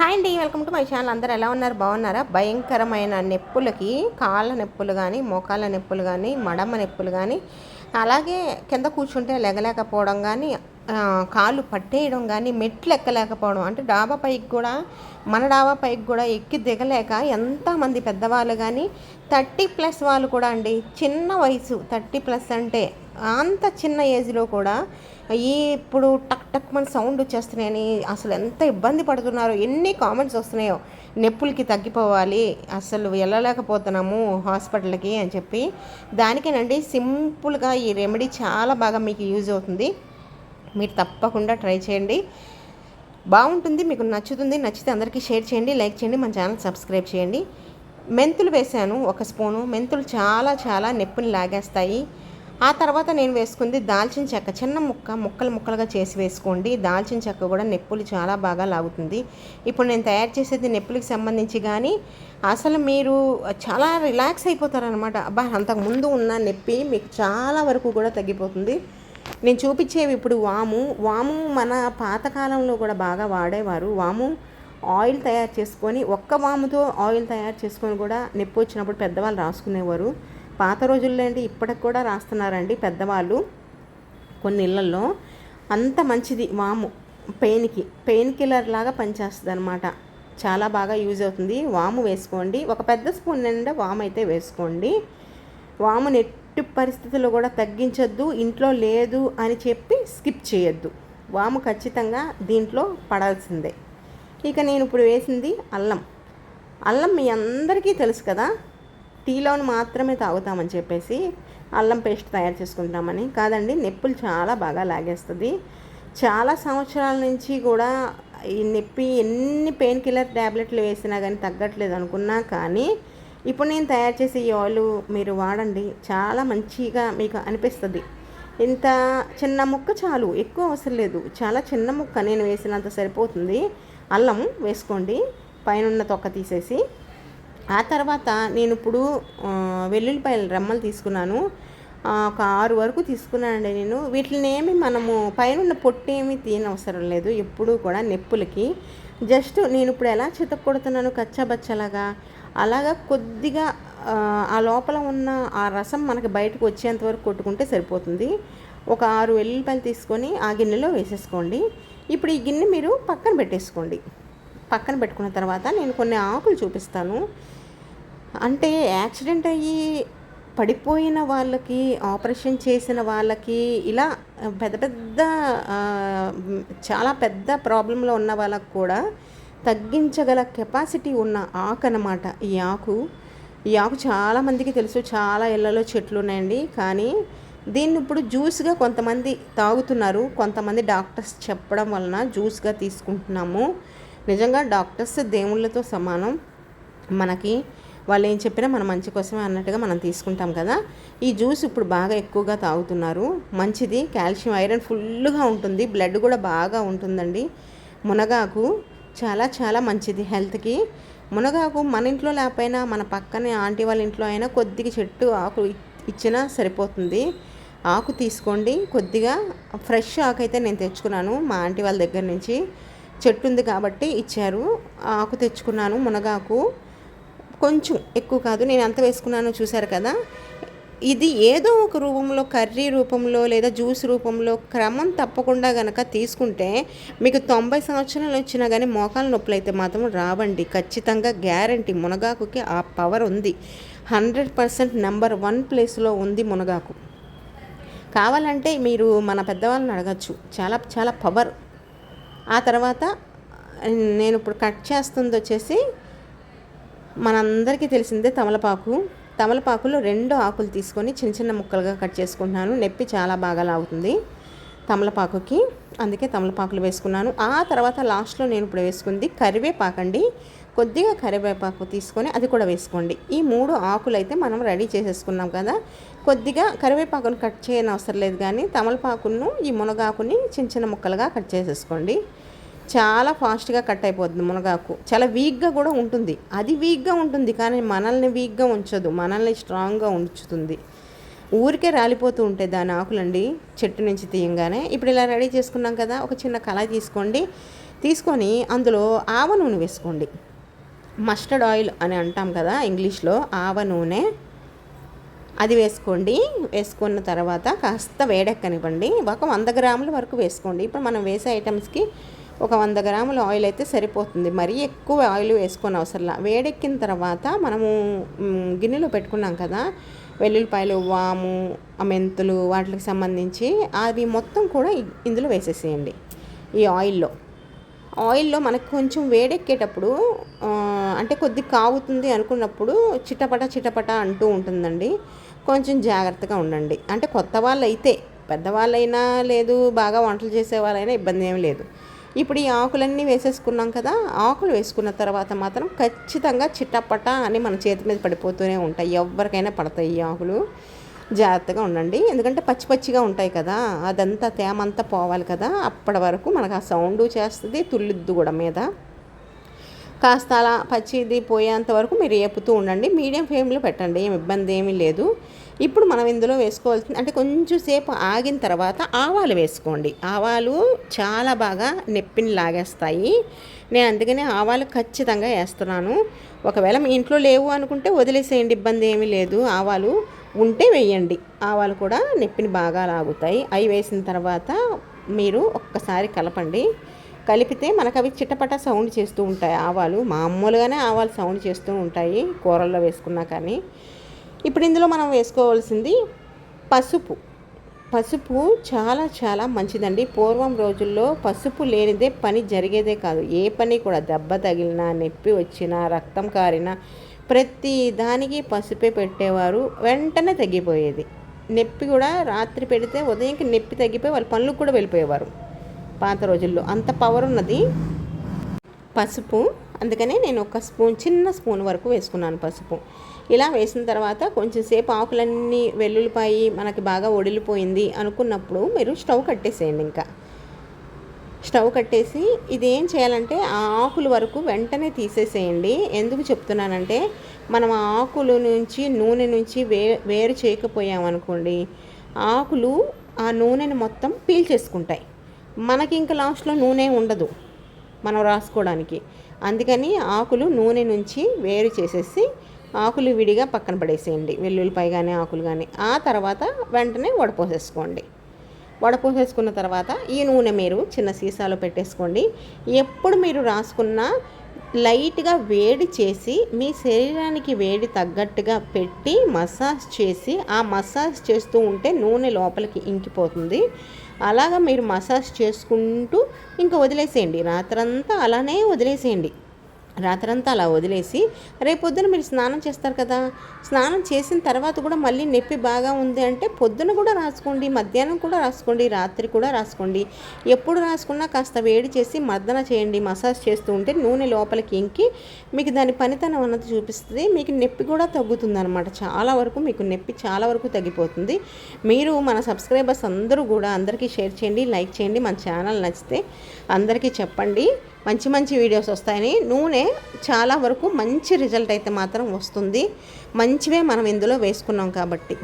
Hi అండి welcome to my channel. అందరు ఎలా ఉన్నారు? బాగున్నారా? భయంకరమైన నొప్పులకి కాళ్ళ నొప్పులు కానీ మోకాళ్ళ నొప్పులు కానీ మడమ నొప్పులు కానీ అలాగే కింద కూర్చుంటే లెగలేకపోవడం కానీ కాళ్ళు పట్టేయడం కానీ మెట్లు ఎక్కలేకపోవడం అంటే డాబా పైకి కూడా మన డాబా పైకి కూడా ఎక్కి దిగలేక ఎంతమంది పెద్దవాళ్ళు కానీ థర్టీ ప్లస్ వాళ్ళు కూడా అండి చిన్న వయసు థర్టీ ప్లస్ అంటే అంత చిన్న ఏజ్లో కూడా ఈ ఇప్పుడు టక్ టక్ మన సౌండ్ వచ్చేస్తున్నాయని అసలు ఎంత ఇబ్బంది పడుతున్నారో? ఎన్ని కామెంట్స్ వస్తున్నాయో? నొప్పులకి తగ్గిపోవాలి అసలు వెళ్ళలేకపోతున్నాము హాస్పిటల్కి అని చెప్పి. దానికేనండి సింపుల్గా ఈ రెమెడీ చాలా బాగా మీకు యూజ్ అవుతుంది. మీరు తప్పకుండా ట్రై చేయండి. బాగుంటుంది మీకు నచ్చుతుంది నచ్చితే అందరికీ షేర్ చేయండి లైక్ చేయండి మన ఛానల్ సబ్స్క్రైబ్ చేయండి. మెంతులు వేసాను ఒక స్పూను. మెంతులు చాలా చాలా నొప్పిని లాగేస్తాయి. ఆ తర్వాత నేను వేసుకుంది దాల్చిన చెక్క. చిన్న ముక్క ముక్కలు ముక్కలుగా చేసి వేసుకోండి. దాల్చిన చెక్క కూడా నొప్పులు చాలా బాగా లాగుతుంది. ఇప్పుడు నేను తయారు చేసేది నొప్పులకి సంబంధించి కానీ అసలు మీరు చాలా రిలాక్స్ అయిపోతారనమాట అబ్బా అంతకు ముందు ఉన్న నొప్పి మీకు చాలా వరకు కూడా తగ్గిపోతుంది. నేను చూపించేవి ఇప్పుడు వాము. వాము మన పాతకాలంలో కూడా బాగా వాడేవారు. వాము ఆయిల్ తయారు చేసుకొని ఒక్క వాముతో ఆయిల్ తయారు చేసుకొని కూడా నొప్పి వచ్చినప్పుడు పెద్దవాళ్ళు రాసుకునేవారు. పాత రోజుల్లో అండి ఇప్పటికి కూడా రాస్తున్నారండి పెద్దవాళ్ళు కొన్ని ఇళ్ళల్లో అంత మంచిది వాము పెయిన్కి పెయిన్ కిల్లర్ లాగా పనిచేస్తుంది అనమాట చాలా బాగా యూజ్ అవుతుంది. వాము వేసుకోండి. ఒక పెద్ద స్పూన్ నిండా వాము అయితే వేసుకోండి. వాము ఎట్టి పరిస్థితుల్లో కూడా తగ్గించొద్దు ఇంట్లో లేదు అని చెప్పి స్కిప్ చేయొద్దు. వాము ఖచ్చితంగా దీంట్లో పడాల్సిందే. ఇక నేను ఇప్పుడు వేసింది అల్లం. అల్లం మీ అందరికీ తెలుసు కదా టీలోని మాత్రమే తాగుతామని చెప్పేసి అల్లం పేస్ట్ తయారు చేసుకుంటామని. కాదండి నొప్పులు చాలా బాగా లాగేస్తుంది. చాలా సంవత్సరాల నుంచి కూడా ఈ నొప్పి ఎన్ని పెయిన్ కిల్లర్ ట్యాబ్లెట్లు వేసినా కానీ తగ్గట్లేదు అనుకున్నా కానీ ఇప్పుడు నేను తయారు చేసే ఈ ఆయిల్ మీరు వాడండి చాలా మంచిగా మీకు అనిపిస్తుంది. ఇంత చిన్న ముక్క చాలు ఎక్కువ అవసరం లేదు. చాలా చిన్న ముక్క నేను వేసినంత సరిపోతుంది. అల్లం వేసుకోండి పైన తొక్క తీసేసి. ఆ తర్వాత నేను ఇప్పుడు వెల్లుల్లిపాయలు వెల్లుల్లిపాయల రెమ్మలు తీసుకున్నాను. ఒక ఆరు వరకు తీసుకున్నానండి నేను. వీటిని ఏమి మనము పైన పొట్టు ఏమి తీయనవసరం లేదు ఎప్పుడూ కూడా నెప్పులకి. జస్ట్ నేను ఇప్పుడు ఎలా చితక్ కొడుతున్నాను కచ్చాబచ్చలాగా అలాగా కొద్దిగా ఆ, ఆ లోపల ఉన్న ఆ రసం మనకి బయటకు వచ్చేంత వరకు కొట్టుకుంటే సరిపోతుంది. ఒక ఆరు వెల్లుల్లిపాయలు తీసుకొని ఆ గిన్నెలో వేసేసుకోండి. ఇప్పుడు ఈ గిన్నె మీరు పక్కన పెట్టేసుకోండి. పక్కన పెట్టుకున్న తర్వాత నేను కొన్ని ఆకులు చూపిస్తాను. అంటే యాక్సిడెంట్ అయ్యి పడిపోయిన వాళ్ళకి ఆపరేషన్ చేసిన వాళ్ళకి ఇలా పెద్ద పెద్ద చాలా పెద్ద ప్రాబ్లంలో ఉన్న వాళ్ళకు కూడా తగ్గించగల కెపాసిటీ ఉన్న ఆకు అన్నమాట ఈ ఆకు. ఈ ఆకు చాలామందికి తెలుసు చాలా ఇళ్ళలో చెట్లు ఉన్నాయండి. కానీ దీన్ని ఇప్పుడు జ్యూస్గా కొంతమంది తాగుతున్నారు. కొంతమంది డాక్టర్స్ చెప్పడం వలన జ్యూస్గా తీసుకుంటున్నాము. నిజంగా డాక్టర్స్ దేవుళ్ళతో సమానం. మనకి వాళ్ళు ఏం చెప్పినా మన మంచి కోసమే అన్నట్టుగా మనం తీసుకుంటాం కదా. ఈ జ్యూస్ ఇప్పుడు బాగా ఎక్కువగా తాగుతున్నారు. మంచిది. కాల్షియం ఐరన్ ఫుల్గా ఉంటుంది. బ్లడ్ కూడా బాగా ఉంటుందండి. మునగాకు చాలా చాలా మంచిది హెల్త్కి. మునగాకు మన ఇంట్లో లేకపోయినా మన పక్కనే ఆంటీ వాళ్ళ ఇంట్లో అయినా కొద్దిగా చెట్టు ఆకు ఇచ్చినా సరిపోతుంది. ఆకు తీసుకోండి. కొద్దిగా ఫ్రెష్ ఆకు అయితే నేను తెచ్చుకున్నాను మా ఆంటీ వాళ్ళ దగ్గర నుంచి. చెట్టు ఉంది కాబట్టి ఇచ్చారు. ఆకు తెచ్చుకున్నాను మునగాకు. కొంచెం ఎక్కువ కాదు నేను ఎంత వేసుకున్నానో చూశారు కదా. ఇది ఏదో ఒక రూపంలో కర్రీ రూపంలో లేదా జ్యూస్ రూపంలో క్రమం తప్పకుండా గనక తీసుకుంటే మీకు తొంభై సంవత్సరాలు వచ్చినా కానీ మోకాల నొప్పులు అయితే మాత్రం రావండి. ఖచ్చితంగా గ్యారంటీ మునగాకుకి ఆ పవర్ ఉంది. హండ్రెడ్ పర్సెంట్ నెంబర్ వన్ ప్లేస్లో ఉంది మునగాకు. కావాలంటే మీరు మన పెద్దవాళ్ళని అడగచ్చు. చాలా చాలా పవర్. ఆ తర్వాత నేను ఇప్పుడు కట్ చేస్తుంది వచ్చేసి మనందరికీ తెలిసిందే తమలపాకు. తమలపాకులో రెండు ఆకులు తీసుకొని చిన్న చిన్న ముక్కలుగా కట్ చేసుకుంటున్నాను. నొప్పి చాలా బాగా లాగుతుంది తమలపాకుకి. అందుకే తమలపాకులు వేసుకున్నాను. ఆ తర్వాత లాస్ట్లో నేను ఇప్పుడు వేసుకుంది కరివేపాకండి కొద్దిగా కరివేపాకు తీసుకొని అది కూడా వేసుకోండి. ఈ మూడు ఆకులు అయితే మనం రెడీ చేసేసుకున్నాం కదా. కొద్దిగా కరివేపాకును కట్ చేయని అవసరం లేదు కానీ తమలపాకును ఈ మునగాకుని చిన్న చిన్న ముక్కలుగా కట్ చేసేసుకోండి. చాలా ఫాస్ట్గా కట్ అయిపోతుంది మునగాకు. చాలా వీక్గా కూడా ఉంటుంది. అది వీక్గా ఉంటుంది కానీ మనల్ని వీక్గా ఉంచదు. మనల్ని స్ట్రాంగ్గా ఉంచుతుంది. ఊరికే రాలిపోతూ ఉంటాయి దాని ఆకులండి చెట్టు నుంచి తీయంగానే. ఇప్పుడు ఇలా రెడీ చేసుకున్నాం కదా ఒక చిన్న కళాయి తీసుకోండి. తీసుకొని అందులో ఆవ నూనె వేసుకోండి. మస్టర్డ్ ఆయిల్ అని అంటాం కదా ఇంగ్లీష్లో ఆవ నూనె. అది వేసుకోండి. వేసుకున్న తర్వాత కాస్త వేడెక్కనివ్వండి. ఒక వంద గ్రాముల వరకు వేసుకోండి. ఇప్పుడు మనం వేసే ఐటమ్స్కి ఒక వంద గ్రాముల ఆయిల్ అయితే సరిపోతుంది. మరీ ఎక్కువ ఆయిల్ వేసుకొని అవసరంలా వేడెక్కిన తర్వాత మనము గిన్నెలో పెట్టుకున్నాం కదా వెల్లుల్లిపాయలు వాము ఆ మెంతులు వాటికి సంబంధించి అవి మొత్తం కూడా ఇందులో వేసేసేయండి. ఈ ఆయిల్లో ఆయిల్లో మనకు కొంచెం వేడెక్కేటప్పుడు అంటే కొద్ది కాగుతుంది అనుకున్నప్పుడు చిటపట చిటపట అంటూ ఉంటుందండి. కొంచెం జాగ్రత్తగా ఉండండి. అంటే కొత్త వాళ్ళు అయితే పెద్దవాళ్ళైనా లేదు బాగా వంటలు చేసే వాళ్ళైనా ఇబ్బంది ఏం లేదు. ఇప్పుడు ఈ ఆకులన్నీ వేసేసుకున్నాం కదా ఆకులు వేసుకున్న తర్వాత మాత్రం ఖచ్చితంగా చిట్టపట అని మన చేతి మీద పడిపోతూనే ఉంటాయి. ఎవరికైనా పడతాయి ఈ ఆకులు. జాగ్రత్తగా ఉండండి. ఎందుకంటే పచ్చి పచ్చిగా ఉంటాయి కదా అదంతా తేమంతా పోవాలి కదా అప్పటి వరకు మనకు ఆ సౌండ్ చేస్తుంది తుల్లిద్దు కూడా మీద. కాస్త అలా పచ్చిది పోయేంత వరకు మీరు ఏపుతూ ఉండండి. మీడియం ఫ్లేమ్లో పెట్టండి. ఏం ఇబ్బంది ఏమీ లేదు. ఇప్పుడు మనం ఇందులో వేసుకోవాల్సింది అంటే కొంచెం సేపు ఆగిన తర్వాత ఆవాలు వేసుకోండి. ఆవాలు చాలా బాగా నొప్పిని లాగేస్తాయి. నేను అందుకనే ఆవాలు ఖచ్చితంగా వేస్తున్నాను. ఒకవేళ మీ ఇంట్లో లేవు అనుకుంటే వదిలేసేయండి ఇబ్బంది ఏమీ లేదు. ఆవాలు ఉంటే వేయండి. ఆవాలు కూడా నొప్పిని బాగా లాగుతాయి. అవి వేసిన తర్వాత మీరు ఒక్కసారి కలపండి. కలిపితే మనకు అవి చిట్టపట సౌండ్ చేస్తూ ఉంటాయి. ఆవాలు మామూలుగానే ఆవాలు సౌండ్ చేస్తూ ఉంటాయి. కూరల్లో వేసుకున్నా కానీ. ఇప్పుడు ఇందులో మనం వేసుకోవాల్సింది పసుపు. పసుపు చాలా చాలా మంచిదండి. పూర్వం రోజుల్లో పసుపు లేనిదే పని జరిగేదే కాదు. ఏ పని కూడా దెబ్బ తగిలినా నొప్పి వచ్చినా రక్తం కారినా ప్రతి దానికి పసుపే పెట్టేవారు. వెంటనే తగ్గిపోయేది. నొప్పి కూడా రాత్రి పెడితే ఉదయంకి నొప్పి తగ్గిపోయి వాళ్ళ పనులకు కూడా వెళ్ళిపోయేవారు. పాత రోజుల్లో అంత పవర్ ఉన్నది. పసుపు అందుకనే నేను ఒక స్పూన్ చిన్న స్పూన్ వరకు వేసుకున్నాను పసుపు. ఇలా వేసిన తర్వాత కొంచెం సేపు ఆకులన్నీ వెల్లుల్లిపాయి మనకి బాగా ఒడిలిపోయింది అనుకున్నప్పుడు మీరు స్టవ్ కట్టేసేయండి ఇంకా. స్టవ్ కట్టేసి ఇది ఏం చేయాలంటే ఆ ఆకుల వరకు వెంటనే తీసేసేయండి. ఎందుకు చెప్తున్నానంటే మనం ఆ ఆకుల నుంచి నూనె నుంచి వే వేరు చేయకపోయామనుకోండి ఆకులు ఆ నూనెని మొత్తం పీల్చేసుకుంటాయి. మనకి ఇంకా లాస్ట్లో నూనె ఉండదు మనం రాసుకోవడానికి. అందుకని ఆకులు నూనె నుంచి వేరు చేసేసి ఆకులు విడిగా పక్కన పడేసేయండి. వెల్లుల్లిపాయ కానీ ఆకులు కానీ ఆ తర్వాత వెంటనే వడపోసేసుకోండి. వడపోసేసుకున్న తర్వాత ఈ నూనె మీరు చిన్న సీసాలో పెట్టేసుకోండి. ఎప్పుడు మీరు రాసుకున్న లైట్గా వేడి చేసి మీ శరీరానికి వేడి తగ్గట్టుగా పెట్టి మసాజ్ చేసి ఆ మసాజ్ చేస్తూ ఉంటే నూనె లోపలికి ఇంకిపోతుంది. అలాగా మీరు మసాజ్ చేసుకుంటూ ఇంకా వదిలేసేయండి. రాత్రంతా అలానే వదిలేసేయండి. రాత్రంతా అలా వదిలేసి రేపొద్దున మీరు స్నానం చేస్తారు కదా స్నానం చేసిన తర్వాత కూడా మళ్ళీ నొప్పి బాగా ఉంది అంటే పొద్దున కూడా రాసుకోండి మధ్యాహ్నం కూడా రాసుకోండి రాత్రి కూడా రాసుకోండి. ఎప్పుడు రాసుకున్నా కాస్త వేడి చేసి మర్దన చేయండి మసాజ్ చేస్తూ ఉంటే నూనె లోపలికి ఇంకి మీకు దాని పనితనం అన్నది చూపిస్తుంది మీకు నొప్పి కూడా తగ్గుతుంది అనమాట చాలా వరకు మీకు నొప్పి చాలా వరకు తగ్గిపోతుంది. మీరు మన సబ్స్క్రైబర్స్ అందరూ కూడా అందరికీ షేర్ చేయండి లైక్ చేయండి. మన ఛానల్ నచ్చితే అందరికీ చెప్పండి. మంచి మంచి వీడియోస్ వస్తాయని. నూనె చాలా వరకు మంచి రిజల్ట్ అయితే మాత్రం వస్తుంది. మంచివే మనం ఇందులో వేసుకున్నాం కాబట్టి.